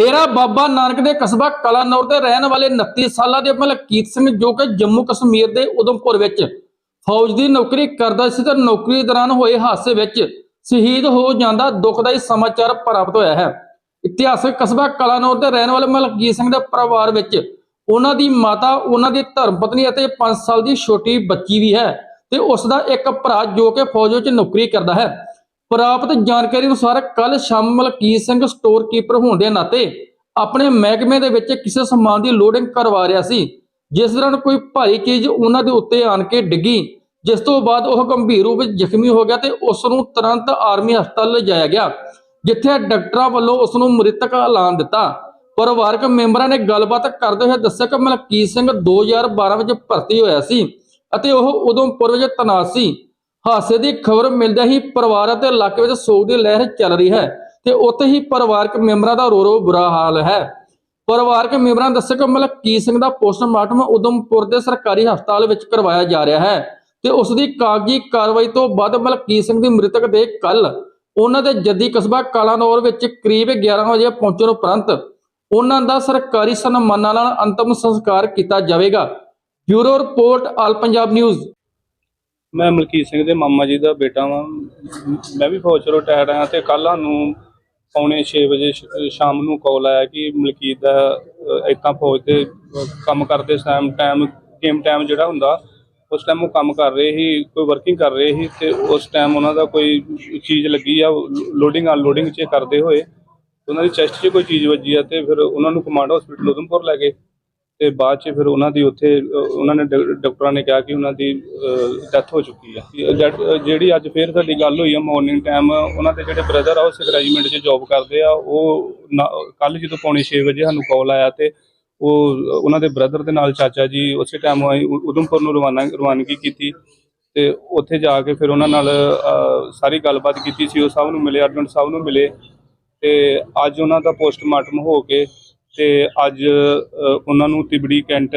ਡੇਰਾ ਬਾਬਾ ਨਾਨਕ ਦੇ ਕਸਬਾ ਕਲਾਨੌਰ ਦੇ ਰਹਿਣ ਵਾਲੇ 29 ਸਾਲਾਂ ਦੇ ਮਲਕੀਤ ਸਿੰਘ ਜੋ ਕਿ ਜੰਮੂ ਕਸ਼ਮੀਰ ਦੇ ਉਧਮਪੁਰ ਵਿੱਚ ਫੌਜ ਦੀ ਨੌਕਰੀ ਕਰਦਾ ਸੀ ਤੇ ਨੌਕਰੀ ਦੌਰਾਨ ਹੋਏ ਹਾਦਸੇ ਵਿੱਚ ਸ਼ਹੀਦ ਹੋ ਜਾਂਦਾ ਦੁਖਦਾਈ ਸਮਾਚਾਰ ਪ੍ਰਾਪਤ ਹੋਇਆ ਹੈ। ਇਤਿਹਾਸਕ ਕਸਬਾ ਕਲਾਨੌਰ ਦੇ ਰਹਿਣ ਵਾਲੇ ਮਲਕੀਤ ਸਿੰਘ ਦੇ ਪਰਿਵਾਰ ਵਿੱਚ ਉਹਨਾਂ ਦੀ ਮਾਤਾ, ਉਹਨਾਂ ਦੀ ਧਰਮ ਪਤਨੀ ਅਤੇ 5 ਸਾਲ ਦੀ ਛੋਟੀ ਬੱਚੀ ਵੀ ਹੈ ਤੇ ਉਸ ਦਾ ਇੱਕ ਭਰਾ ਜੋ ਕਿ ਫੌਜ ਵਿੱਚ ਨੌਕਰੀ ਕਰਦਾ ਹੈ। ਪ੍ਰਾਪਤ ਜਾਣਕਾਰੀ ਅਨੁਸਾਰ ਕੱਲ ਸ਼ਾਮ ਮਲਕੀਤ ਸਿੰਘ ਸਟੋਰ ਕੀਪਰ ਹੋਣ ਦੇ ਨਾਤੇ ਆਪਣੇ ਮਹਿਕਮੇ ਦੇ ਵਿੱਚ ਕਿਸੇ ਸਮਾਨ ਦੀ ਲੋਡਿੰਗ ਕਰਵਾ ਰਿਹਾ ਸੀ, ਜਿਸ ਦੌਰਾਨ ਕੋਈ ਭਾਰੀ ਚੀਜ਼ ਉਹਨਾਂ ਦੇ ਉੱਤੇ ਆਣ ਕੇ ਡਿੱਗੀ, ਜਿਸ ਤੋਂ ਬਾਅਦ ਉਹ ਗੰਭੀਰ ਰੂਪ ਵਿੱਚ ਜ਼ਖਮੀ ਹੋ ਗਿਆ ਤੇ ਉਸ ਨੂੰ ਤੁਰੰਤ ਆਰਮੀ ਹਸਪਤਾਲ ਲਿਜਾਇਆ ਗਿਆ, ਜਿੱਥੇ ਡਾਕਟਰਾਂ ਵੱਲੋਂ ਉਸ ਨੂੰ ਮ੍ਰਿਤਕ ਐਲਾਨ ਦਿੱਤਾ। ਪਰਿਵਾਰਕ ਮੈਂਬਰਾਂ ਨੇ ਗੱਲਬਾਤ ਕਰਦੇ ਹੋਏ ਦੱਸਿਆ ਕਿ ਮਲਕੀਤ ਸਿੰਘ 2012 ਵਿੱਚ ਭਰਤੀ ਹੋਇਆ ਸੀ ਅਤੇ ਉਹ ਉਧਮਪੁਰ ਵਿੱਚ ਤੈਨਾਤ ਸੀ ਹਾਦਸੇ ਦੀ ਖਬਰ ਮਿਲਦਿਆਂ ਹੀ ਪਰਿਵਾਰ ਅਤੇ ਇਲਾਕੇ ਵਿੱਚ ਸੋਗ ਦੀ ਲਹਿਰ ਚੱਲ ਰਹੀ ਹੈ ਤੇ ਉੱਥੇ ਹੀ ਪਰਿਵਾਰਕ ਮੈਂਬਰਾਂ ਦਾ ਰੋ ਰੋ ਬੁਰਾ ਹਾਲ ਹੈ। ਪਰਿਵਾਰਕ ਮੈਂਬਰਾਂ ਨੇ ਦੱਸਿਆ ਕਿ ਮਲਕੀਤ ਸਿੰਘ ਦਾ ਪੋਸਟਮਾਰਟਮ ਉਧਮਪੁਰ ਦੇ ਸਰਕਾਰੀ ਹਸਪਤਾਲ ਵਿੱਚ ਕਰਵਾਇਆ ਜਾ ਰਿਹਾ ਹੈ ਤੇ ਉਸ ਦੀ ਕਾਗਜ਼ੀ ਕਾਰਵਾਈ ਤੋਂ ਬਾਅਦ ਮਲਕੀਤ ਸਿੰਘ ਦੀ ਮ੍ਰਿਤਕ ਦੇ ਕੱਲ ਉਹਨਾਂ ਦੇ ਜੱਦੀ ਕਸਬਾ ਕਾਲਾਨੌਰ ਵਿੱਚ ਕਰੀਬ 11 ਵਜੇ ਪਹੁੰਚਣ ਉਪਰੰਤ ਉਹਨਾਂ ਦਾ ਸਰਕਾਰੀ ਸਨਮਾਨਾਂ ਨਾਲ ਅੰਤਮ ਸੰਸਕਾਰ ਕੀਤਾ ਜਾਵੇਗਾ। Bureau report, all Punjab news. ਮੈਂ ਮਲਕੀਤ ਸਿੰਘ ਦੇ ਮਾਮਾ ਜੀ ਦਾ ਬੇਟਾ ਵਾਂ। ਮੈਂ ਵੀ ਫੌਜ ਚੋਂ ਰਿਟਾਇਰ ਆਇਆ ਤੇ ਕੱਲ੍ਹ ਸਾਨੂੰ ਪੌਣੇ 6 ਵਜੇ ਸ਼- ਸ਼ਾਮ ਨੂੰ ਕਾਲ ਆਇਆ ਕਿ ਮਲਕੀਤ ਦਾ ਇਤਾਂ ਫੌਜ ਤੇ ਕੰਮ ਕਰਦੇ ਟਾਈਮ ਟਾਈਮ ਗੇਮ ਟਾਈਮ ਜਿਹੜਾ ਹੁੰਦਾ, ਉਸ ਟਾਈਮ ਉਹ ਕੰਮ ਕਰ ਰਹੇ ਸੀ, ਕੋਈ ਵਰਕਿੰਗ ਕਰ ਰਹੇ ਸੀ ਤੇ ਉਸ ਟਾਈਮ ਉਹਨਾਂ ਦਾ ਕੋਈ ਚੀਜ਼ ਲੱਗੀ ਆ ਲੋਡਿੰਗ ਅਨਲੋਡਿੰਗ ਚ ਕਰਦੇ ਹੋਏ। ਉਹਨਾਂ ਦੀ ਚੈਸਟ 'ਚ ਕੋਈ ਚੀਜ਼ ਵੱਜੀ ਆ ਤੇ ਫਿਰ ਉਹਨਾਂ ਨੂੰ ਕਮਾਂਡ ਹਸਪੀਟਲ ਉਧਮਪੁਰ ਲੈ ਗਏ। ਤੇ ਬਾਅਦ ਚ ਫਿਰ ਉਹਨਾਂ ਦੀ ਉੱਥੇ ਅ, ਉਹਨਾਂ ਨੇ ਡਾ- ਡਾਕਟਰਾਂ ਨੇ ਕਿਹਾ ਕਿ ਉਹਨਾਂ ਦੀ ਡੈਥ ਹੋ ਚੁੱਕੀ ਹੈ ਜਦ- ਜਿਹੜੀ ਅੱਜ ਫਿਰ ਸਾਡੀ ਗੱਲ ਹੋਈ ਆ ਮਾਰਨਿੰਗ ਟਾਈਮ ਉਹਨਾਂ ਦੇ ਜਿਹੜੇ ਬ੍ਰਦਰ ਆ ਉਹ ਸਿੱਖ ਰੈਜੀਮੈਂਟ 'ਚ ਜੌਬ ਕਰਦੇ ਆ। ਉਹ ਕੱਲ ਜਦੋਂ ਪੌਣੇ 6 ਵਜੇ ਸਾਨੂੰ ਕਾਲ ਆਇਆ ਤੇ ਉਹ ਉਹਨਾਂ ਦੇ ਬ੍ਰਦਰ ਦੇ ਨਾਲ ਚਾਚਾ ਜੀ ਉਸੇ ਟਾਈਮ ਉਧਮਪੁਰ ਨੂੰ ਰਵਾਨਾ ਰਵਾਨਗੀ ਕੀਤੀ। ਤੇ ਉੱਥੇ ਜਾ ਕੇ ਫਿਰ ਉਹਨਾਂ ਨਾਲ ਅ, ਸਾਰੀ ਗੱਲਬਾਤ ਕੀਤੀ ਸੀ। ਉਹ ਸਭ ਨੂੰ ਮਿਲੇ ਅਰਜੁਨ ਸਾਹਿਬ ਨੂੰ ਮਿਲੇ। ਤੇ ਅੱਜ ਉਹਨਾਂ ਦਾ ਪੋਸਟਮਾਰਟਮ ਹੋ ਕੇ ਤੇ ਅੱਜ ਉਹਨਾਂ ਨੂੰ ਤਿਬੜੀ ਕੈਂਟ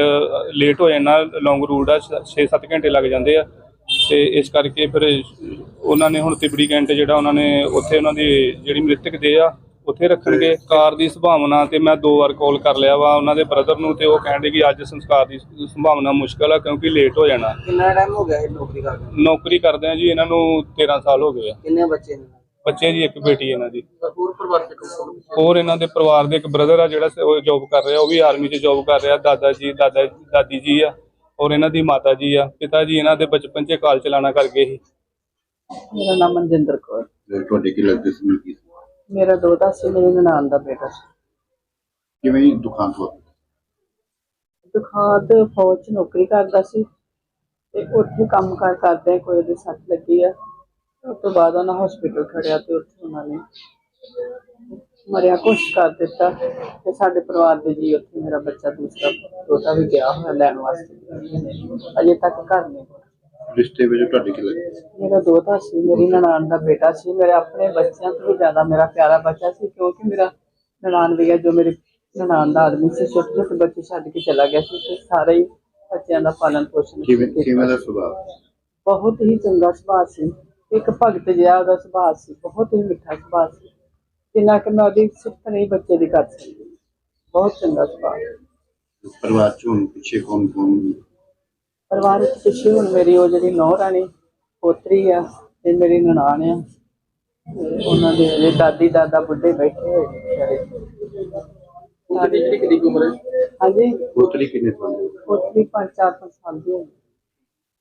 ਲੇਟ ਹੋ ਜਾਣਾ ਲੌਂਗ ਰੂਟ ਆ 6-7 ਘੰਟੇ ਲੱਗ ਜਾਂਦੇ ਆ। ਤੇ ਇਸ ਕਰਕੇ ਫਿਰ ਉਹਨਾਂ ਨੇ ਹੁਣ ਤਿਬੜੀ ਕੈਂਟ ਜਿਹੜਾ ਉਹਨਾਂ ਨੇ ਉੱਥੇ ਉਹਨਾਂ ਦੀ ਜਿਹੜੀ ਮ੍ਰਿਤਕ ਦੇ ਆ ਉੱਥੇ ਰੱਖਣਗੇ। ਕਾਰ ਦੀ ਸੰਭਾਵਨਾ ਤੇ ਮੈਂ ਦੋ ਵਾਰ ਕਾਲ ਕਰ ਲਿਆ ਵਾ ਉਹਨਾਂ ਦੇ ਬ੍ਰਦਰ ਨੂੰ ਤੇ ਉਹ ਕਹਿੰਦੇ ਕਿ ਅੱਜ ਸੰਸਕਾਰ ਦੀ ਸੰਭਾਵਨਾ ਮੁਸ਼ਕਲ ਆ ਕਿਉਂਕਿ ਲੇਟ ਹੋ ਜਾਣਾ। ਕਿੰਨਾ ਟਾਈਮ ਹੋ ਗਿਆ ਇਹ ਨੌਕਰੀ ਕਰਦੇ ਨੌਕਰੀ ਕਰਦੇ ਆ ਜੀ ਇਹਨਾਂ ਨੂੰ 13 ਸਾਲ ਹੋ ਗਏ ਆ। ਕਿੰਨੇ ਬੱਚੇ ਨੇ? ਬੱਚੇ ਜੀ ਇੱਕ ਬੇਟੀ ਇਹਨਾਂ ਦੀ। ਹੋਰ ਪਰਿਵਾਰ ਇਹਨਾਂ ਦੇ ਪਰਿਵਾਰ ਦੇ ਇੱਕ ਬ੍ਰਦਰ ਆ ਜਿਹੜਾ ਸ- ਉਹ ਜੌਬ ਕਰ ਰਿਹਾ ਉਹ ਵੀ ਆਰਮੀ 'ਚ ਜੌਬ ਕਰ ਰਿਹਾ ਦਾਦਾ ਜੀ ਦਾਦਾ ਦਾਦੀ ਜੀ ਆ ਔਰ ਇਹਨਾਂ ਦੀ ਮਾਤਾ ਜੀ ਆ। ਪਿਤਾ ਜੀ ਇਹਨਾਂ ਦੇ ਬਚਪਨ 'ਚ ਕਾਲ ਚਲਾਣਾ ਕਰ ਗਏ ਸੀ। ਮੇਰਾ ਨਾਮ ਮਨਜਿੰਦਰ ਕੌਰ। ਤੁਹਾਡੇ ਕੀ ਲੱਗਦੇ ਸੀ ਮਲਕੀਤ ਮੇਰਾ ਦੋਤਾ ਸੀ ਮੇਰੇ ਨਨਾਣ ਦਾ ਬੇਟਾ ਸੀ। ਕਿਵੇਂ ਦੁਕਾਨ ਤੋਂ ਦੁਕਾਨ ਤੇ ਫੌਜ 'ਚ ਨੌਕਰੀ ਕਰਦਾ ਸੀ ਤੇ ਉੱਥੇ ਕੰਮ ਕਾਰ ਕਰਦੇ ਕੋਈ ਉਹਦੇ ਸੱਟ ਲੱਗੀ ਆ। ਉਸ ਤੋਂ ਬਾਅਦ ਉਹਨਾਂ ਹਸਪੀਟਲ ਖੜਿਆ ਤੇ ਉੱਥੇ ਉਹਨਾਂ ਨੇ ਮਰਿਆ ਕੋਸ਼ਿਸ਼ ਕਰ ਦਿੱਤਾ ਤੇ ਸਾਡੇ ਪਰਿਵਾਰ ਦੇ ਜੀ ਉੱਥੇ ਮੇਰਾ ਬੱਚਾ ਦੂਸਰਾ ਦੋਤਾ ਵੀ ਗਿਆ ਹੋਇਆ ਲੈਣ ਵਾਸਤੇ। ਅਜੇ ਤੱਕ ਘਰ ਨਹੀਂ ਪਹੁੰਚਿਆ ਰਿਸ਼ਤੇ ਵਿੱਚ ਤੁਹਾਡੇ ਕੀ ਲੱਗਦੇ? ਮੇਰਾ ਦੋਤਾ ਸੀ ਮੇਰੀ ਨਨਾਣ ਦਾ ਬੇਟਾ ਸੀ ਮੇਰੇ ਆਪਣੇ ਬੱਚਿਆਂ ਤੋਂ ਵੀ ਜ਼ਿਆਦਾ ਮੇਰਾ ਪਿਆਰਾ ਬੱਚਾ ਸੀ ਕਿਉਂਕਿ ਮੇਰਾ ਨਨਾਣ ਵੀ ਹੈ ਜੋ ਮੇਰੇ ਨਨਾਣ ਦਾ ਆਦਮੀ ਸੀ ਛੋਟੇ ਛੋਟੇ ਬੱਚੇ ਛੱਡ ਕੇ ਚਲਾ ਗਿਆ ਸੀ ਤੇ ਸਾਰੇ ਹੀ ਬੱਚਿਆਂ ਦਾ ਪਾਲਣ ਪੋਸ਼ਣ ਕਿਵੇਂ। ਕਿਵੇਂ ਦਾ ਸੁਭਾਅ? ਬਹੁਤ ਹੀ ਚੰਗਾ ਸੁਭਾਅ ਸੀ। ਇੱਕ ਭਗਤ ਜਿਹਾ ਉਹਦਾ ਸੁਭਾਅ ਸੀ ਬਹੁਤ ਹੀ ਮਿੱਠਾ ਸੁਭਾਅ ਸੀ। ਜਿੰਨਾ ਕਿ ਮੈਂ ਉਹਦੀ ਸਿਫਤ ਨਹੀਂ ਬੱਚੇ ਦੀ ਕਰ ਸਕਦੀ। ਬਹੁਤ ਚੰਗਾ ਸੁਭਾਅ। ਪਰਿਵਾਰ ਚ ਪਿੱਛੇ ਕੌਣ ਕੌਣ ਪਰਿਵਾਰ ਵਿੱਚ ਪਿੱਛੇ ਹੁਣ ਮੇਰੀ ਉਹ ਜਿਹੜੀ ਨੌਂ ਰਾਣੀ ਪੋਤਰੀ ਆ ਤੇ ਮੇਰੀ ਨਨਾਣ ਆ। ਉਹਨਾਂ ਦੇ ਜਿਹੜੇ ਦਾਦੀ ਦਾਦਾ ਬੁੱਢੇ ਬੈਠੇ ਹੋਏ ਨੇ ਵਿਚਾਰੇ। ਕਿੰਨੀ ਕਿੰਨੀ ਕੁ ਉਮਰ ਹੈ? ਹਾਂਜੀ। ਪੋਤਰੀ ਕਿੰਨੇ ਸਾਲ ਦੀ ਪੋਤਰੀ ਪੰਜ ਚਾਰ ਪੰਜ ਸਾਲ ਦੀ ਹੋਈ